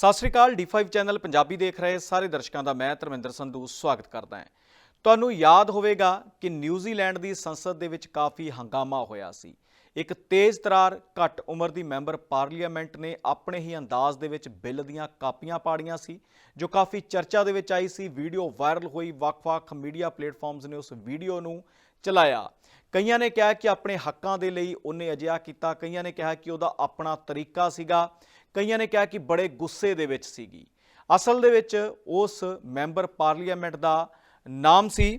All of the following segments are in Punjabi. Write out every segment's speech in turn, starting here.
ਸਤਿ ਸ਼੍ਰੀ ਅਕਾਲ D5 ਚੈਨਲ ਪੰਜਾਬੀ ਦੇਖ ਰਹੇ ਸਾਰੇ ਦਰਸ਼ਕਾਂ ਦਾ ਮੈਂ ਧਰਮਿੰਦਰ ਸੰਧੂ ਸਵਾਗਤ ਕਰਦਾ ਹਾਂ। ਤੁਹਾਨੂੰ ਯਾਦ ਹੋਵੇਗਾ ਕਿ ਨਿਊਜ਼ੀਲੈਂਡ ਦੀ ਸੰਸਦ ਦੇ ਵਿੱਚ ਕਾਫੀ ਹੰਗਾਮਾ ਹੋਇਆ ਸੀ। ਇੱਕ ਤੇਜ਼ ਤਰਾਰ, ਘੱਟ ਉਮਰ ਦੀ ਮੈਂਬਰ ਪਾਰਲੀਮੈਂਟ ਨੇ ਆਪਣੇ ਹੀ ਅੰਦਾਜ਼ ਦੇ ਵਿੱਚ ਬਿੱਲ ਦੀਆਂ ਕਾਪੀਆਂ ਪਾੜੀਆਂ ਸੀ, ਜੋ ਕਾਫੀ ਚਰਚਾ ਦੇ ਵਿੱਚ ਆਈ ਸੀ। ਵੀਡੀਓ ਵਾਇਰਲ ਹੋਈ, ਵੱਖ-ਵੱਖ ਮੀਡੀਆ ਪਲੇਟਫਾਰਮਸ ਨੇ ਉਸ ਵੀਡੀਓ ਨੂੰ ਚਲਾਇਆ। ਕਈਆਂ ਨੇ ਕਿਹਾ ਕਿ ਆਪਣੇ ਹੱਕਾਂ ਦੇ ਲਈ ਉਹਨੇ ਅਜਿਹਾ ਕੀਤਾ, ਕਈਆਂ ਨੇ ਕਿਹਾ ਕਿ ਉਹਦਾ ਆਪਣਾ ਤਰੀਕਾ ਸੀਗਾ। ਕਈਆਂ ਨੇ ਕਿਹਾ ਕਿ ਬੜੇ ਗੁੱਸੇ ਦੇ ਵਿੱਚ ਸੀਗੀ। ਅਸਲ ਦੇ ਵਿੱਚ ਉਸ ਮੈਂਬਰ ਪਾਰਲੀਮੈਂਟ ਦਾ ਨਾਮ ਸੀ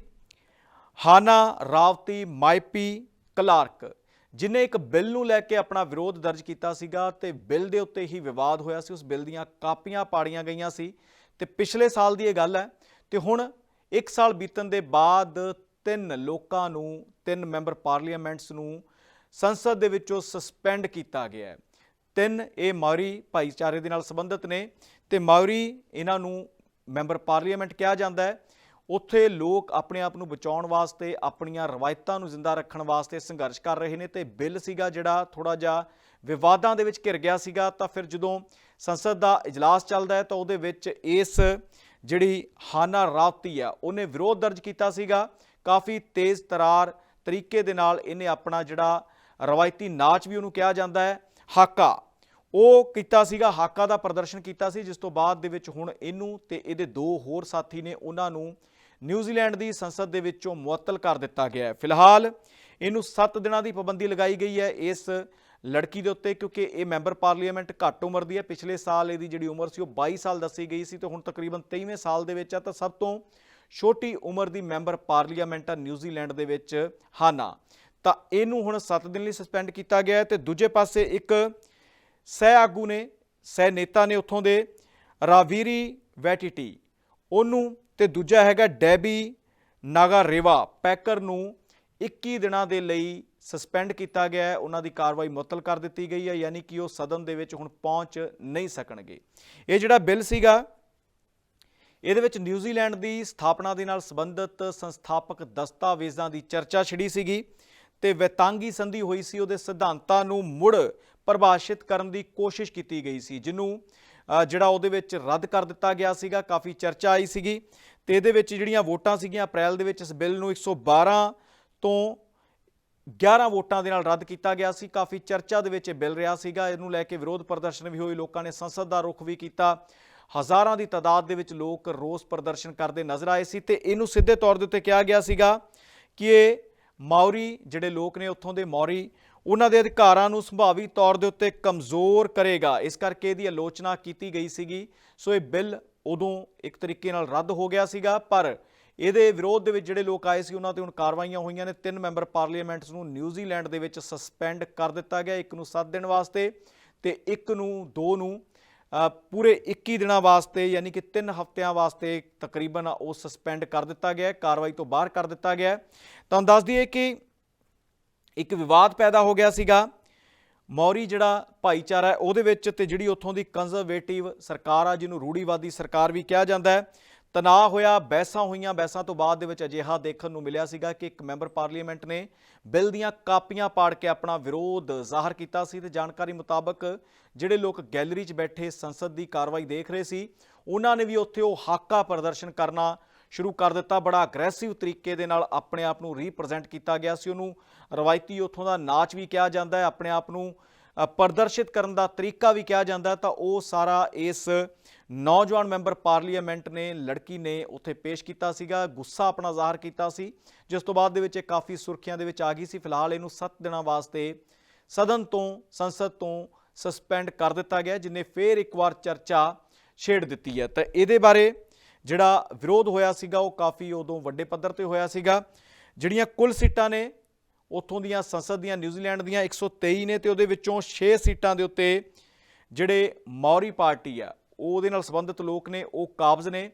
ਹਾਨਾ ਰਾਵਤੀ ਮਾਈਪੀ ਕਲਾਰਕ, ਜਿਨੇ ਇੱਕ ਬਿੱਲ ਨੂੰ ਲੈ ਕੇ ਆਪਣਾ ਵਿਰੋਧ ਦਰਜ ਕੀਤਾ ਸੀਗਾ ਤੇ ਬਿੱਲ ਦੇ ਉੱਤੇ ਹੀ ਵਿਵਾਦ ਹੋਇਆ ਸੀ। ਉਸ ਬਿੱਲ ਦੀਆਂ ਕਾਪੀਆਂ ਪਾੜੀਆਂ ਗਈਆਂ ਸੀ ਤੇ ਪਿਛਲੇ ਸਾਲ ਦੀ ਇਹ ਗੱਲ ਹੈ ਤੇ ਹੁਣ 1 ਸਾਲ ਬੀਤਣ ਦੇ ਬਾਅਦ ਤਿੰਨ ਲੋਕਾਂ ਨੂੰ, ਤਿੰਨ ਮੈਂਬਰ ਪਾਰਲੀਮੈਂਟਸ ਨੂੰ ਸੰਸਦ ਦੇ ਵਿੱਚੋਂ ਸਸਪੈਂਡ ਕੀਤਾ ਗਿਆ ਹੈ। ਤਿੰਨ ਇਹ ਮਾਉਰੀ ਭਾਈਚਾਰੇ ਦੇ ਨਾਲ ਸੰਬੰਧਿਤ ਨੇ ਤੇ ਮਾਉਰੀ ਇਹਨਾਂ ਨੂੰ ਮੈਂਬਰ ਪਾਰਲੀਮੈਂਟ ਕਿਹਾ ਜਾਂਦਾ ਹੈ। ਉੱਥੇ ਲੋਕ ਆਪਣੇ ਆਪ ਨੂੰ ਬਚਾਉਣ ਵਾਸਤੇ, ਆਪਣੀਆਂ ਰਵਾਇਤਾਂ ਨੂੰ ਜ਼ਿੰਦਾ ਰੱਖਣ ਵਾਸਤੇ ਸੰਘਰਸ਼ ਕਰ ਰਹੇ ਨੇ ਤੇ ਬਿੱਲ ਸੀਗਾ ਜਿਹੜਾ ਥੋੜਾ ਜਿਹਾ ਵਿਵਾਦਾਂ ਦੇ ਵਿੱਚ ਘਿਰ ਗਿਆ ਸੀਗਾ। ਤਾਂ ਫਿਰ ਜਦੋਂ ਸੰਸਦ ਦਾ ਇਜਲਾਸ ਚੱਲਦਾ ਹੈ ਤਾਂ ਉਹਦੇ ਵਿੱਚ ਇਸ ਜਿਹੜੀ ਹਾਨਾ ਰਾਵਤੀ ਆ, ਉਹਨੇ ਵਿਰੋਧ ਦਰਜ ਕੀਤਾ ਸੀਗਾ। ਕਾਫੀ ਤੇਜ਼ ਤਰਾਰ ਤਰੀਕੇ ਦੇ ਨਾਲ ਇਹਨੇ ਆਪਣਾ ਜਿਹੜਾ ਰਵਾਇਤੀ ਨਾਚ ਵੀ ਉਹਨੂੰ ਕਿਹਾ ਜਾਂਦਾ ਹੈ। ਹਾਕਾ। ਉਹ ਕੀਤਾ ਸੀਗਾ, ਹਾਕਾ ਦਾ ਪ੍ਰਦਰਸ਼ਨ ਕੀਤਾ ਸੀ, ਜਿਸ ਤੋਂ ਬਾਅਦ ਦੇ ਵਿੱਚ ਹੁਣ ਇਹਨੂੰ ਤੇ ਇਹਦੇ ਦੋ ਹੋਰ ਸਾਥੀ ਨੇ ਉਹਨਾਂ ਨੂੰ ਨਿਊਜ਼ੀਲੈਂਡ ਦੀ ਸੰਸਦ ਦੇ ਵਿੱਚੋਂ ਮੁਅੱਤਲ ਕਰ ਦਿੱਤਾ ਗਿਆ ਹੈ। ਫਿਲਹਾਲ ਇਹਨੂੰ 7 ਦਿਨਾਂ ਦੀ ਪਾਬੰਦੀ ਲਗਾਈ ਗਈ ਹੈ ਇਸ ਲੜਕੀ ਦੇ ਉੱਤੇ, ਕਿਉਂਕਿ ਇਹ ਮੈਂਬਰ ਪਾਰਲੀਮੈਂਟ ਘੱਟ ਉਮਰ ਦੀ ਹੈ। ਪਿਛਲੇ ਸਾਲ ਇਹਦੀ ਜਿਹੜੀ ਉਮਰ ਸੀ ਉਹ 22 ਸਾਲ ਦੱਸੀ ਗਈ ਸੀ ਤੇ ਹੁਣ ਤਕਰੀਬਨ 23ਵੇਂ ਸਾਲ ਦੇ ਵਿੱਚ ਆ, ਤਾਂ ਸਭ ਤੋਂ ਛੋਟੀ ਉਮਰ ਦੀ ਮੈਂਬਰ ਪਾਰਲੀਮੈਂਟ ਆ ਨਿਊਜ਼ੀਲੈਂਡ ਦੇ ਵਿੱਚ ਹਾਨਾ। ਤਾਂ ਇਹਨੂੰ ਹੁਣ 7 ਦਿਨ ਲਈ ਸਸਪੈਂਡ ਕੀਤਾ ਗਿਆ ਹੈ ਤੇ ਦੂਜੇ ਪਾਸੇ ਇੱਕ ਸਹਿ ਆਗੂ ਨੇ, ਸਹਿ ਨੇਤਾ ਨੇ ਉੱਥੋਂ ਦੇ, ਰਾਵੀਰੀ ਵੈਟੀਟੀ। ਉਹਨੂੰ ਤੇ ਦੂਜਾ ਹੈਗਾ ਡੈਬੀ ਨਾਗਾ ਰੇਵਾ ਪੈਕਰ ਨੂੰ 21 ਦਿਨਾਂ ਦੇ ਲਈ ਸਸਪੈਂਡ ਕੀਤਾ ਗਿਆ ਹੈ। ਉਹਨਾਂ ਦੀ ਕਾਰਵਾਈ ਮੁਅੱਤਲ ਕਰ ਦਿੱਤੀ ਗਈ ਹੈ, ਯਾਨੀ ਕਿ ਉਹ ਸਦਨ ਦੇ ਵਿੱਚ ਹੁਣ ਪਹੁੰਚ ਨਹੀਂ ਸਕਣਗੇ। ਇਹ ਜਿਹੜਾ ਬਿੱਲ ਸੀਗਾ, ਇਹਦੇ ਵਿੱਚ ਨਿਊਜ਼ੀਲੈਂਡ ਦੀ ਸਥਾਪਨਾ ਦੇ ਨਾਲ ਸੰਬੰਧਿਤ ਸੰਸਥਾਪਕ ਦਸਤਾਵੇਜ਼ਾਂ ਦੀ ਚਰਚਾ ਛਿੜੀ ਸੀਗੀ। ਤੇ ਵੈਤਾਂਗੀ ਸੰਧੀ ਹੋਈ ਸੀ, ਉਹਦੇ ਸਿਧਾਂਤਾਂ ਨੂੰ ਮੁੜ ਪਰਿਭਾਸ਼ਿਤ ਕਰਨ ਦੀ ਕੋਸ਼ਿਸ਼ ਕੀਤੀ ਗਈ ਸੀ, ਜਿਹਨੂੰ ਜਿਹੜਾ ਉਹਦੇ ਵਿੱਚ ਰੱਦ ਕਰ ਦਿੱਤਾ ਗਿਆ ਸੀਗਾ, ਕਾਫੀ ਚਰਚਾ ਆਈ ਸੀਗੀ ਤੇ ਇਹਦੇ ਵਿੱਚ ਜਿਹੜੀਆਂ ਵੋਟਾਂ ਸੀਗੀਆਂ ਅਪ੍ਰੈਲ ਦੇ ਵਿੱਚ ਇਸ ਬਿੱਲ ਨੂੰ 112 ਤੋਂ 11 ਵੋਟਾਂ ਦੇ ਨਾਲ ਰੱਦ ਕੀਤਾ ਗਿਆ ਸੀ, ਕਾਫੀ ਚਰਚਾ ਦੇ ਵਿੱਚ ਇਹ ਬਿੱਲ ਰਿਹਾ ਸੀਗਾ, ਇਹਨੂੰ ਲੈ ਕੇ ਵਿਰੋਧ ਪ੍ਰਦਰਸ਼ਨ ਵੀ ਹੋਏ, ਲੋਕਾਂ ਨੇ ਸੰਸਦ ਦਾ ਰੁਖ ਵੀ ਕੀਤਾ, ਹਜ਼ਾਰਾਂ ਦੀ ਤਾਦਾਦ ਦੇ ਵਿੱਚ ਲੋਕ ਰੋਸ ਪ੍ਰਦਰਸ਼ਨ ਕਰਦੇ ਨਜ਼ਰ ਆਏ ਸੀ ਤੇ ਇਹਨੂੰ ਸਿੱਧੇ ਤੌਰ ਦੇ ਉੱਤੇ ਕਿਹਾ ਗਿਆ ਸੀਗਾ ਕਿ ਇਹ ਮੌਰੀ ਜਿਹੜੇ ਲੋਕ ਨੇ ਉੱਥੋਂ ਦੇ ਮੌਰੀ ਉਹਨਾਂ ਦੇ ਅਧਿਕਾਰਾਂ ਨੂੰ ਸੰਭਾਵੀ ਤੌਰ ਦੇ ਉੱਤੇ ਕਮਜ਼ੋਰ ਕਰੇਗਾ। ਇਸ ਕਰਕੇ ਇਹਦੀ ਆਲੋਚਨਾ ਕੀਤੀ ਗਈ ਸੀਗੀ। ਸੋ ਇਹ ਬਿੱਲ ਉਦੋਂ ਇੱਕ ਤਰੀਕੇ ਨਾਲ ਰੱਦ ਹੋ ਗਿਆ ਸੀਗਾ, ਪਰ ਇਹਦੇ ਵਿਰੋਧ ਦੇ ਵਿੱਚ ਜਿਹੜੇ ਲੋਕ ਆਏ ਸੀ, ਉਹਨਾਂ ਤੇ ਹੁਣ ਕਾਰਵਾਈਆਂ ਹੋਈਆਂ ਨੇ। ਤਿੰਨ ਮੈਂਬਰ ਪਾਰਲੀਮੈਂਟਸ ਨੂੰ ਨਿਊਜ਼ੀਲੈਂਡ ਦੇ ਵਿੱਚ ਸਸਪੈਂਡ ਕਰ ਦਿੱਤਾ ਗਿਆ, ਇੱਕ ਨੂੰ 7 ਦਿਨ ਵਾਸਤੇ ਤੇ ਇੱਕ ਨੂੰ ਦੋ ਨੂੰ। ਪੂਰੇ 21 ਦਿਨਾਂ ਵਾਸਤੇ ਯਾਨੀ ਕਿ 3 ਹਫ਼ਤਿਆਂ ਵਾਸਤੇ ਤਕਰੀਬਨ ਉਹ ਸਸਪੈਂਡ ਕਰ ਦਿੱਤਾ ਗਿਆ ਹੈ, ਕਾਰਵਾਈ ਤੋਂ ਬਾਹਰ ਕਰ ਦਿੱਤਾ ਗਿਆ ਹੈ। ਤੁਹਾਨੂੰ ਦੱਸ ਦਈਏ ਕਿ ਇੱਕ ਵਿਵਾਦ ਪੈਦਾ ਹੋ ਗਿਆ ਸੀਗਾ ਮੌਰੀ ਜਿਹੜਾ ਭਾਈਚਾਰਾ ਹੈ ਉਹਦੇ ਵਿੱਚ ਤੇ ਜਿਹੜੀ ਉੱਥੋਂ ਦੀ ਕੰਜ਼ਰਵੇਟਿਵ ਸਰਕਾਰ ਆ ਜਿਹਨੂੰ ਰੂੜੀਵਾਦੀ ਸਰਕਾਰ ਵੀ ਕਿਹਾ ਜਾਂਦਾ ਹੈ ਤਣਾਅ ਹੋਇਆ, ਬਹਿਸਾਂ ਹੋਈਆਂ। ਬਹਿਸਾਂ ਤੋਂ ਬਾਅਦ ਦੇ ਵਿੱਚ ਅਜਿਹਾ ਦੇਖਣ ਨੂੰ ਮਿਲਿਆ ਸੀਗਾ ਕਿ ਇੱਕ ਮੈਂਬਰ ਪਾਰਲੀਮੈਂਟ ਨੇ ਬਿੱਲ ਦੀਆਂ ਕਾਪੀਆਂ ਪਾੜ ਕੇ ਆਪਣਾ ਵਿਰੋਧ ਜ਼ਾਹਰ ਕੀਤਾ ਸੀ ਤੇ ਜਾਣਕਾਰੀ ਮੁਤਾਬਕ ਜਿਹੜੇ ਲੋਕ ਗੈਲਰੀ 'ਚ ਬੈਠੇ ਸੰਸਦ ਦੀ ਕਾਰਵਾਈ ਦੇਖ ਰਹੇ ਸੀ, ਉਹਨਾਂ ਨੇ ਵੀ ਉੱਥੇ ਉਹ ਹਾਕਾ ਪ੍ਰਦਰਸ਼ਨ ਕਰਨਾ ਸ਼ੁਰੂ ਕਰ ਦਿੱਤਾ। ਬੜਾ ਅਗਰੈਸਿਵ ਤਰੀਕੇ ਦੇ ਨਾਲ ਆਪਣੇ ਆਪ ਨੂੰ ਰੀਪ੍ਰੈਜ਼ੈਂਟ ਕੀਤਾ ਗਿਆ ਸੀ। ਉਹਨੂੰ ਰਵਾਇਤੀ ਉੱਥੋਂ ਦਾ ਨਾਚ ਵੀ ਕਿਹਾ ਜਾਂਦਾ ਹੈ। ਆਪਣੇ ਆਪ ਨੂੰ ਪ੍ਰਦਰਸ਼ਿਤ ਕਰਨ ਦਾ ਤਰੀਕਾ ਵੀ ਕਿਹਾ ਜਾਂਦਾ ਤਾਂ ਉਹ ਸਾਰਾ ਇਸ ਨੌਜਵਾਨ ਮੈਂਬਰ ਪਾਰਲੀਮੈਂਟ ਨੇ, ਲੜਕੀ ਨੇ ਉੱਥੇ ਪੇਸ਼ ਕੀਤਾ ਸੀਗਾ, ਗੁੱਸਾ ਆਪਣਾ ਜ਼ਾਹਰ ਕੀਤਾ ਸੀ, ਜਿਸ ਤੋਂ ਬਾਅਦ ਦੇ ਵਿੱਚ ਇਹ ਕਾਫੀ ਸੁਰਖੀਆਂ ਦੇ ਵਿੱਚ ਆ ਗਈ ਸੀ। ਫਿਲਹਾਲ ਇਹਨੂੰ 7 ਦਿਨਾਂ ਵਾਸਤੇ ਸਦਨ ਤੋਂ, ਸੰਸਦ ਤੋਂ ਸਸਪੈਂਡ ਕਰ ਦਿੱਤਾ ਗਿਆ, ਜਿਨੇ ਫੇਰ ਇੱਕ ਵਾਰ ਚਰਚਾ ਛੇੜ ਦਿੱਤੀ ਹੈ। ਤਾਂ ਇਹਦੇ ਬਾਰੇ ਜਿਹੜਾ ਵਿਰੋਧ ਹੋਇਆ ਸੀਗਾ, ਉਹ ਕਾਫੀ ਉਦੋਂ ਵੱਡੇ ਪੱਧਰ ਤੇ ਹੋਇਆ ਸੀਗਾ, ਜਿਹੜੀਆਂ ਕੁੱਲ ਸੀਟਾਂ ਨੇ ਉੱਥੋਂ ਦੀਆਂ ਸੰਸਦ ਦੀਆਂ ਨਿਊਜ਼ੀਲੈਂਡ ਦੀਆਂ 123 ਨੇ ਤੇ ਉਹਦੇ ਵਿੱਚੋਂ 6 ਸੀਟਾਂ ਦੇ ਉੱਤੇ ਜਿਹੜੇ ਮੌਰੀ ਪਾਰਟੀ ਆ, ਉਹਦੇ ਨਾਲ ਸੰਬੰਧਿਤ ਲੋਕ ਨੇ, ਉਹ ਕਾਬਜ਼ ਨੇ।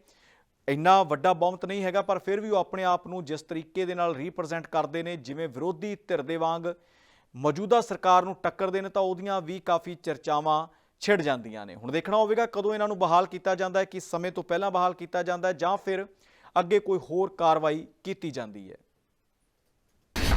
ਇੰਨਾ ਵੱਡਾ ਬਹੁਮਤ ਨਹੀਂ ਹੈਗਾ, ਪਰ ਫਿਰ ਵੀ ਉਹ ਆਪਣੇ ਆਪ ਨੂੰ ਜਿਸ ਤਰੀਕੇ ਦੇ ਨਾਲ ਰੀਪ੍ਰੈਜ਼ੈਂਟ ਕਰਦੇ ਨੇ, ਜਿਵੇਂ ਵਿਰੋਧੀ ਧਿਰ ਦੇ ਵਾਂਗ ਮੌਜੂਦਾ ਸਰਕਾਰ ਨੂੰ ਟੱਕਰਦੇ ਨੇ, ਤਾਂ ਉਹਦੀਆਂ ਵੀ ਕਾਫੀ ਚਰਚਾਵਾਂ ਛਿੜ ਜਾਂਦੀਆਂ ਨੇ। ਹੁਣ ਦੇਖਣਾ ਹੋਵੇਗਾ ਕਦੋਂ ਇਹਨਾਂ ਨੂੰ ਬਹਾਲ ਕੀਤਾ ਜਾਂਦਾ ਹੈ ਕਿ ਸਮੇਂ ਤੋਂ ਪਹਿਲਾਂ ਬਹਾਲ ਕੀਤਾ ਜਾਂਦਾ ਹੈ, ਜਾਂ ਫਿਰ ਅੱਗੇ ਕੋਈ ਹੋਰ ਕਾਰਵਾਈ ਕੀਤੀ ਜਾਂਦੀ ਹੈ।